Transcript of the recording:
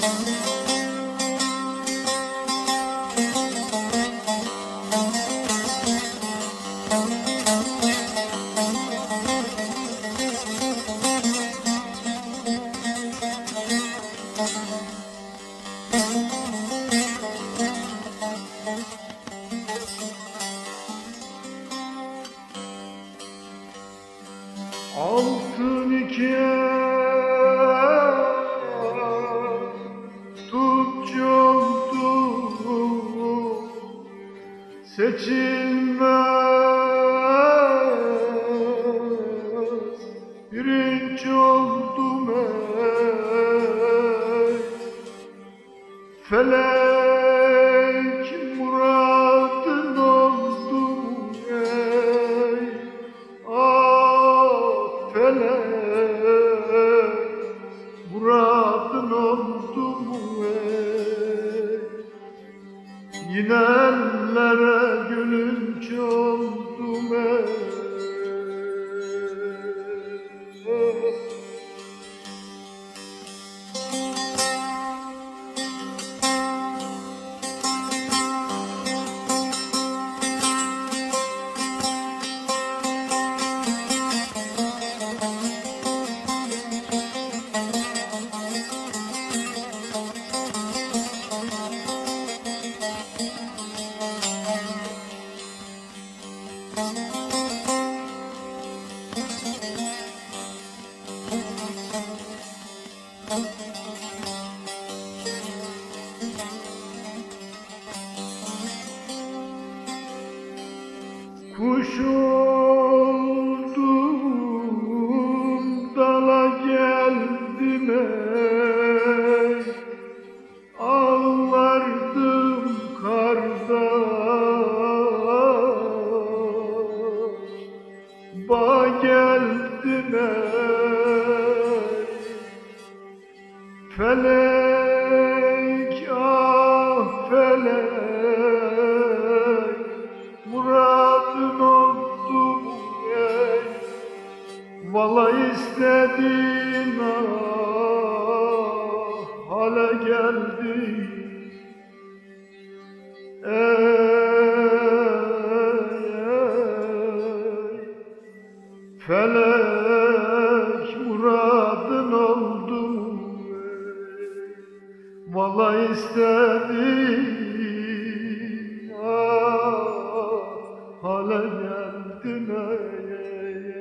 Altın seçilmez. Birinci oldum ey felek Yine ellere gülünç oldum ey Kuş oldum dala geldim ey. Ağlardım karda Ba geldim ey. Felek istedim ah, hale geldim. Ey, ey felek muradın oldum. Valla istedim ah, hale geldin ey, ey.